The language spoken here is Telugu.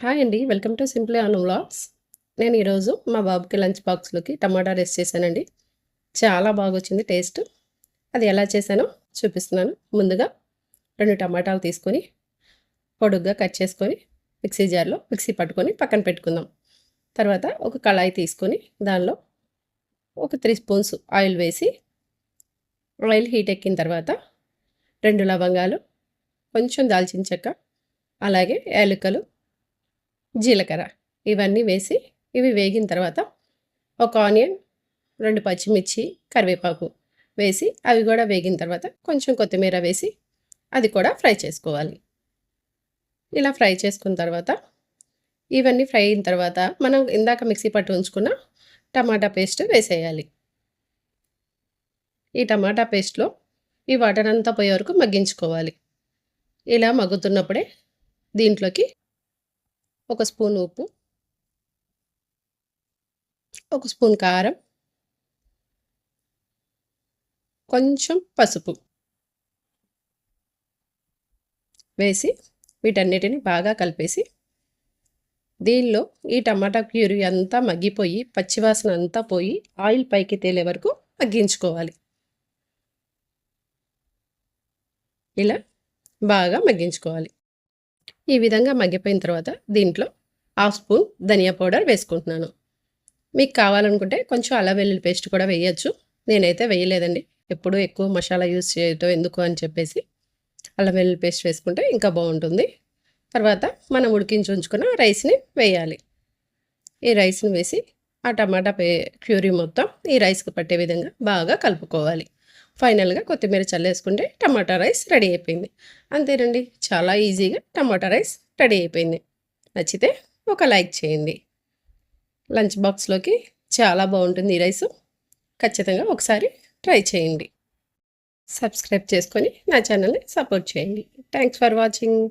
హాయ్ అండి. Welcome to simply on vlogs. నేను ఈరోజు మా బాబుకి లంచ్ బాక్స్‌లోకి టమాటా రైస్ చేశానండి. చాలా బాగా వచ్చింది టేస్ట్. అది ఎలా చేశానో చూపిస్తున్నాను. ముందుగా రెండు టమాటాలు తీసుకొని, పొడుగ్గా కట్ చేసుకొని, మిక్సీ జార్‌లో మిక్సీ పట్టుకొని పక్కన పెట్టుకుందాం. తర్వాత ఒక కళాయి తీసుకొని, దానిలో ఒక త్రీ స్పూన్స్ ఆయిల్ వేసి, ఆయిల్ హీట్ ఎక్కిన తర్వాత రెండు లవంగాలు, కొంచెం దాల్చిన చెక్క, అలాగే యాలకులు, జీలకర్ర ఇవన్నీ వేసి, ఇవి వేగిన తర్వాత ఒక ఆనియన్, రెండు పచ్చిమిర్చి, కరివేపాకు వేసి, అవి కూడా వేగిన తర్వాత కొంచెం కొత్తిమీర వేసి, అది కూడా ఫ్రై చేసుకోవాలి. ఇలా ఫ్రై చేసుకున్న తర్వాత, ఇవన్నీ ఫ్రై అయిన తర్వాత మనం ఇందాక మిక్సీ పట్టు ఉంచుకున్న టమాటా పేస్ట్ వేసేయాలి. ఈ టమాటా పేస్ట్‌లో ఈ వాటర్ అంతా పోయే వరకు మగ్గించుకోవాలి. ఇలా మగ్గుతున్నప్పుడే దీంట్లోకి ఒక స్పూన్ ఉప్పు ఒక స్పూన్ కారం కొంచెం పసుపు వేసి, వీటన్నిటిని బాగా కలిపేసి, దీనిలో ఈ టమాటా ప్యూరీ అంతా మగ్గిపోయి, పచ్చివాసన అంతా పోయి, ఆయిల్ పైకి తేలే వరకు మగ్గించుకోవాలి. ఇలా బాగా మగ్గించుకోవాలి. ఈ విధంగా మగ్గిపోయిన తర్వాత దీంట్లో హాఫ్ స్పూన్ ధనియా పౌడర్ వేసుకుంటున్నాను. మీకు కావాలనుకుంటే కొంచెం అల్లం వెల్లుల్లి పేస్ట్ కూడా వేయచ్చు నేనైతే వేయలేదండి. ఎప్పుడూ ఎక్కువ మసాలా యూజ్ చేయటం ఎందుకు అని చెప్పేసి, అల్లం వెల్లుల్లి పేస్ట్ వేసుకుంటే ఇంకా బాగుంటుంది తర్వాత మనం ఉడికించి ఉంచుకున్న రైస్‌ని వేయాలి. ఈ రైస్‌ని వేసి, ఆ టమాటా పే క్యూరీ మొత్తం ఈ రైస్‌కి పట్టే విధంగా బాగా కలుపుకోవాలి. ఫైనల్‌గా కొత్తిమీర చల్లేసుకుంటే టమాటా రైస్ రెడీ అయిపోయింది. అంతేనండి. చాలా ఈజీగా టమాటా రైస్ రెడీ అయిపోయింది. నచ్చితే ఒక లైక్ చేయండి. లంచ్ బాక్స్‌లోకి చాలా బాగుంటుంది ఈ రైసు. ఖచ్చితంగా ఒకసారి ట్రై చేయండి. సబ్స్క్రైబ్ చేసుకొని నా ఛానల్‌ని సపోర్ట్ చేయండి. Thanks for watching.